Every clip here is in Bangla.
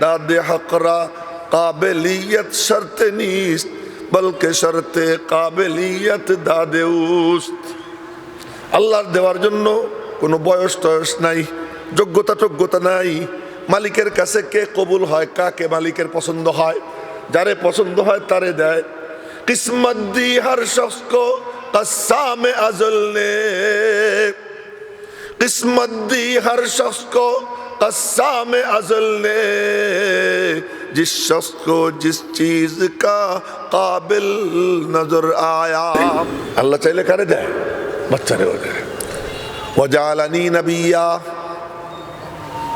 দাদে হকরা কাবেলিয়ত শর্ত নিস, বলকে শর্ত কাবেলিয়ত দাদে داد আল্লাহর দেওয়ার জন্য কোনো বয়স টয়স নাই, যোগ্যতা যোগ্যতা নাই। মালিকের কাছে কে কবুল হয়, কাকে মালিকের পছন্দ হয়, যারে পছন্দ হয় তারে দেয়। কিসমত দি হার শস্ক আজল নে। কিসমত দি হার শস্ক कस्साम अजल ने जिस शख्स को जिस चीज का काबिल नजर आया अल्लाह चाहले करे दे बच्चा रे वगैरह वजालनी नबिया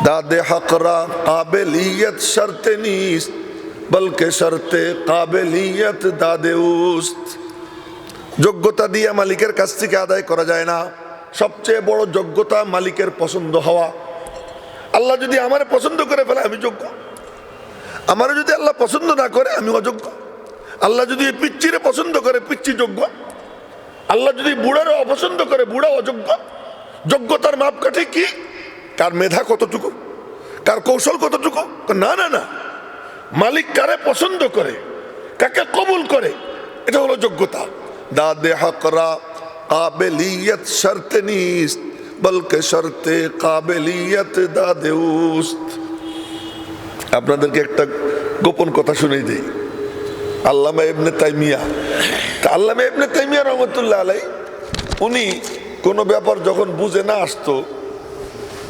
दाद हकरा काबिलियत शर्त नीस्त बल्कि शर्त काबिलियत दादे उस्त যোগ্যতা দিয়ে মালিকের কাছ থেকে আদায় করা যায় না সবচেয়ে বড় যোগ্যতা মালিকের পছন্দ হওয়া আল্লাহ যদি আমার পছন্দ করে ফেলে, আমি যোগ্য। আমার যদি আল্লাহ পছন্দ না করে, আমি অযোগ্য। আল্লাহ যদি পিচ্চিরে পছন্দ করে পিচ্ছি যোগ্য। আল্লাহ যদি বুড়ারও অপছন্দ করে, বুড়া অযোগ্য। যোগ্যতার মাপকাঠি কি? কার মেধা কতটুকু? কার কৌশল কতটুকু? না না না। মালিক কারে পছন্দ করে? কাকে কবুল করে? এটা হলো যোগ্যতা। দা দাদে হকরা কাবেলিয়ত শর্ত নিস্ত। বলকে শর্তে কাবেলিয়ত দাদে আপনাদেরকে একটা গোপন কথা শুনে দিই। আল্লামা ইবনে তাইমিয়া, তা আল্লামা ইবনে তাইমিয়া রহমতুল্লাহ আলাই উনি কোনো ব্যাপার যখন বুঝে না আসতো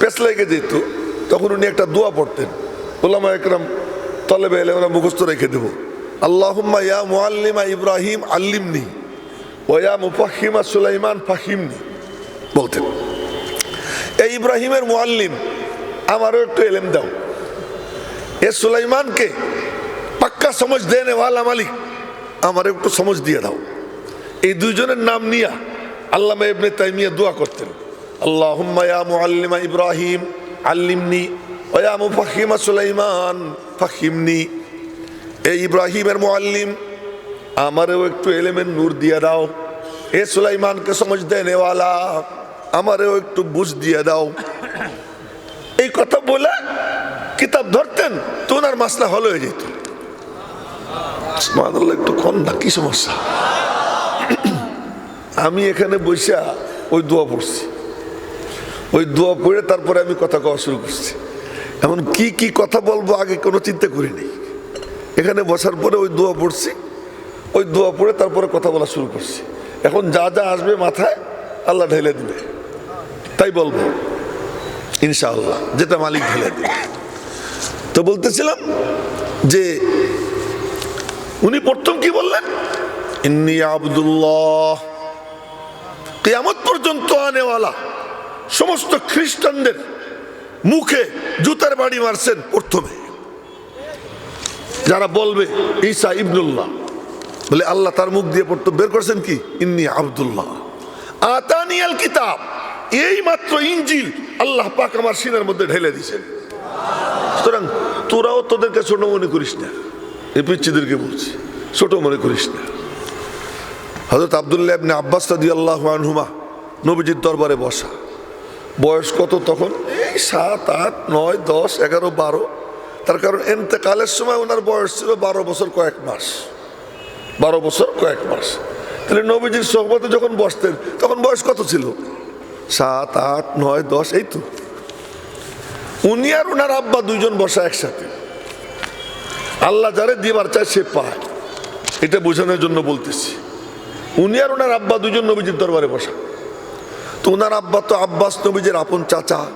পেছ লেগে যেত, তখন উনি একটা দোয়া পড়তেন। ওলামা একরাম তলেবে এলে ওরা মুখস্থ রেখে দেবো। আল্লাহুম্মা ইয়া মুআল্লিমা ইব্রাহিম আল্লিমনি, ওয়া ইয়া মুফাহিমা সুলাইমান ফাহিমনি, বলতেন। এই ইব্রাহিমের মোয়াল্লিম, আমারও একটু এলেম দাও। এ সুলাইমানকে পাক্কা সমঝ দেনে ওয়ালা মালিক আমার একটু সমঝ দিয়ে দাও। এই দুইজনের নাম নিয়া আল্লামা ইবনে তাইমিয়া দোয়া করতেন। আল্লাহুম্মা ইয়া মুআল্লিমা ইব্রাহিম আল্লিমনি ওয়া মুফাহিমা সুলাইমান ফাহিমনি এই ইব্রাহিমের মুআল্লিম, আমারও একটু এলেমের নূর দিয়ে দাও। এ সুলাইমানকে সমঝ দেনেওয়ালা আমারও একটু বুঝ দিয়ে দাও। এই কথা বলে কিতাব ধরতেন তো ওনার মাসলা হল হয়ে যেত। একটু কম না, কি সমস্যা? আমি এখানে বসে ওই দোয়া পড়ছি। ওই দোয়া পড়ে তারপরে আমি কথা কওয়া শুরু করছি। এমন কি কি কথা বলব আগে কোনো চিন্তা করিনি এখানে বসার পরে ওই দোয়া পড়ছি। ওই দোয়া পড়ে তারপরে কথা বলা শুরু করছি। এখন যা যা আসবে মাথায় আল্লাহ ঢেলে দিবে। তাই বলব, ইনশাআল্লাহ, যেটা মালিক ঢেলে তো বলতেছিলাম যে, উনি প্রথম কি বললেন? ইন্নি আব্দুল্লাহ, কিয়ামত পর্যন্ত আনেওয়ালা, সমস্ত খ্রিস্টানদের মুখে জুতার বাড়ি মারছেন প্রথমে। যারা বলবে, ঈসা ইবনুল্লাহ, বলে আল্লাহ তার মুখ দিয়ে পড়তো বের করছেন কি? ইন্নি আব্দুল্লাহ। আতানিয়াল কিতাব এই মাত্র ইঞ্জিল আল্লাহ পাক আমার সিনার মধ্যে ঢেলে দিয়েছেন। সুতরাং তোরাও তোদেরকে ছোট মনে করিস না। এই পিচ্ছিদেরকে বলছি, ছোট মনে করিস না। হজরত আবদুল্লাহ আব্বাস রাদি আল্লাহ আনহুমা নবীজির দরবারে বসা। বয়স কত তখন? এই সাত, আট, নয়, দশ, এগারো, বারো। তার কারণ এন্তেকালের সময় ওনার বয়স ছিল বারো বছর কয়েক মাস। বারো বছর কয়েক মাস। তাহলে নবীজির সহবতে যখন বসতেন, তখন বয়স কত ছিল? সাত, আট, নয়, দশ, এই তো। উনি আর ওনার আব্বা দুইজন বসা একসাথে। আল্লাহ যারে দিবার চায় সে পায়। এটা বোঝানোর জন্য বলতেছি। উনি আর ওনার আব্বা দুজন নবীজির দরবারে বসা। তো ওনার আব্বা তো আব্বাস নবীজির আপন চাচা।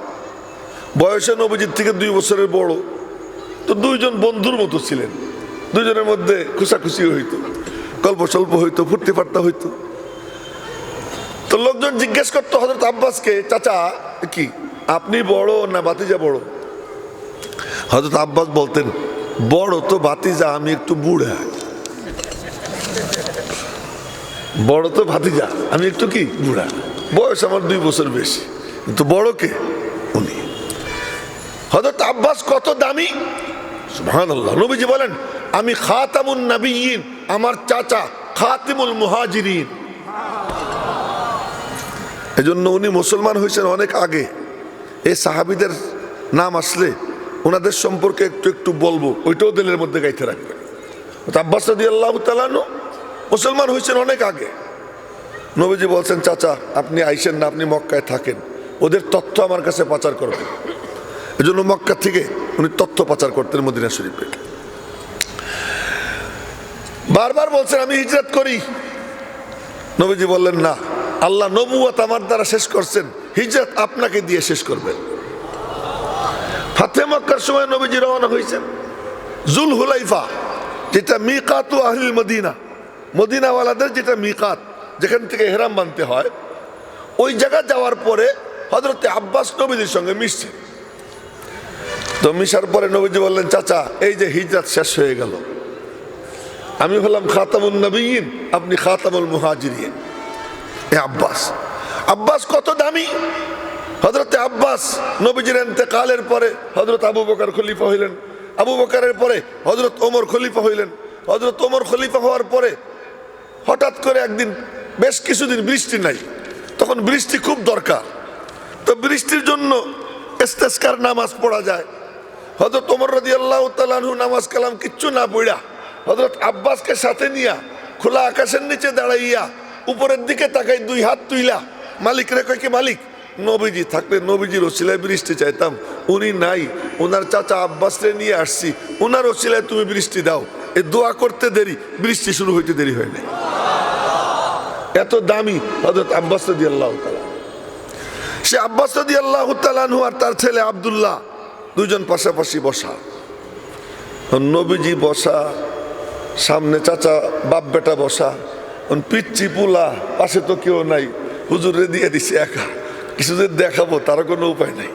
বয়সে নবীজির থেকে দুই বছরের বড়। তো দুইজন বন্ধুর মতো ছিলেন। দুজনের মধ্যে খুশাখুশি হইতো। গল্প স্বল্প হইতো, ফুর্তি ফাট্টা হইতো। তো লোকজন জিজ্ঞেস করতো হজরত আব্বাসকে, চাচা, কি, আপনি বড় না বাতিজা বড়? হজরত আব্বাস বলতেন, বড় তো বাতিজা আমি একটু বুড়া। বড় তো ভাতিজা, আমি একটু কি, বুড়া। বয়স আমার দুই বছর বেশি, কিন্তু বড় কে? উনি। হজরত আব্বাস কত দামি? সুবহানাল্লাহ, নবীজি বলেন, আমি খাতামুন নবীন আমার চাচা খাতিমুল মুহাজিরিন। এজন্য উনি মুসলমান হয়েছেন অনেক আগে। এই সাহাবিদের নাম আসলে ওনাদের সম্পর্কে একটু একটু বলব, ওইটাও দিলের মধ্যে গাইতে রাখবে। আব্বাস রাদি আল্লাহ তালানো মুসলমান হয়েছেন অনেক আগে। নবীজি বলছেন, চাচা, আপনি আইসেন না, আপনি মক্কায় থাকেন। ওদের তথ্য আমার কাছে পাচার করবেন। এই জন্য মক্কা থেকে উনি তথ্য পাচার করতেন মদিনা শরীফে। বারবার বলছেন, আমি হিজরত করি। নবীজি বললেন, না। আল্লাহ নবুয়াত আমার দ্বারা শেষ করছেন, হিজরত আপনাকে দিয়ে শেষ করবেন ফাতে মক্কার সময় নবীজি রওনা হয়েছেন। জুল হুলাইফা যেটা মিকাতু আহিল মদিনা, মদিনাওয়ালাদের যেটা মিকাত, যেখান থেকে হেরাম বানতে হয়, ওই জায়গা যাওয়ার পরে হজরতে আব্বাস নবীজির সঙ্গে মিশছে। তো মিশার পরে নবীজি বললেন, চাচা, এই যে হিজরত শেষ হয়ে গেল। আমি হলাম খাতামুল নবীন, আপনি খাতামুল মুহাজিরিন। এ আব্বাস। আব্বাস কত দামি? হজরতে আব্বাস নবীজির এতেকালের পরে হজরত আবু বকার খলিফা হইলেন। আবু বকারের পরে হজরত ওমর খলিফা হইলেন। হজরত ওমর খলিফা হওয়ার পরে হঠাৎ করে একদিন, বেশ কিছুদিন বৃষ্টি নাই। তখন বৃষ্টি খুব দরকার। তো বৃষ্টির জন্য ইস্তেস্কার নামাজ পড়া যায়। হজরত ওমর রদি আল্লাহ তালাহু নামাজ কালাম কিচ্ছু না পড়া হজরত আব্বাসকে সাথে নিয়া খোলা আকাশের নিচে দাঁড়াইয়া উপরের দিকে তাকাই দুই হাত তুইলা। মালিক রে কয় মালিক? নবীজি থাকলে নবীজির ওসিলায় বৃষ্টি চাইতাম। উনি নাই। ওনার চাচা আব্বাসরে নিয়ে আসছি। ওনার ওসিলায় তুমি বৃষ্টি দাও। এ দোয়া করতে দেরি। বৃষ্টি শুরু হইতে দেরি হয় নাই। এত দামি হজরত আব্বাস রদি আল্লাহ সে আব্বাস রদি আল্লাহ তালানহু আর তার ছেলে আবদুল্লাহ দুজন পাশাপাশি বসা। নবীজি বসা, সামনে চাচা বাপ বেটা বসা। পিচ্ছি পুলা পাশে তো কেউ নাই। হুজুরে দিয়ে দিছে একা। কিছুদের দেখাবো তার কোনো উপায় নাই।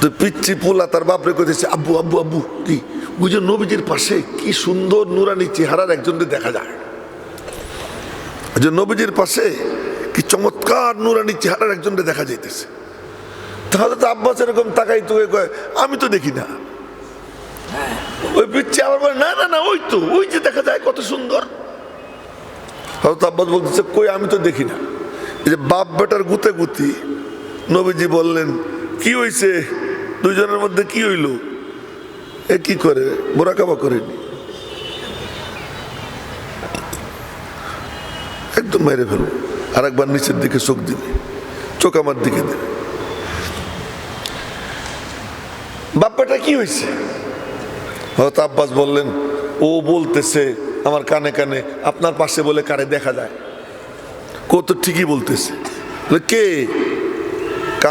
তো পিচ্ছি পোলা তার বাপরে কইতেছে আব্বু আব্বু আব্বু কি? যে নবীজির পাশে কি সুন্দর নুরানি চেহারার একজনকে দেখা যায়। ওই যে নবীজির পাশে কি চমৎকার নুরানি চেহারার একজনকে দেখা যাইতেছে। তাহলে তো আব্বাস এরকম তাকাই তোকে কয় আমি তো দেখি না। ওই পিচ্ছি আবার বলে না না না ওই তো ওই যে দেখা যায় কত সুন্দর। হয়তো আব্বাস বলতেছে, কই, আমি তো দেখি না। এই যে বাপ বেটার গুতে গুতি, নবীজি বললেন, কি হইছে? দুজনের মধ্যে কি হইল? এ কি করে? মোরাকাবা করেনি। একদম মেরে ফেলব। আর একবার নিচের দিকে চোখ দিবে। চোখ আমার দিকে দেবে বাপ্পাটা কি হয়েছে হয়তো আব্বাস বললেন, ও বলতেছে আমার কানে কানে আপনার পাশে বলে কারে দেখা যায়। কো তো ঠিকই বলতেছে। কে?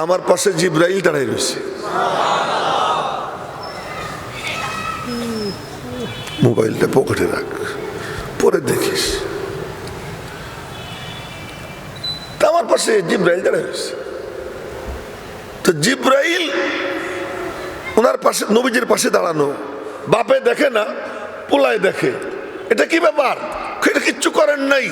আমার পাশে জিব্রাইল দাঁড়াই রয়েছে। মোবাইলটা পকেটে রাখ, পরে দেখিস। আমার পাশে জিব্রাইল দাঁড়াই রয়েছে। তো জিব্রাইল ওনার পাশে, নবীজির পাশে দাঁড়ানো। বাপে দেখে না, পোলায় দেখে। এটা কি ব্যাপার? এটা কিচ্ছু করেন নাই।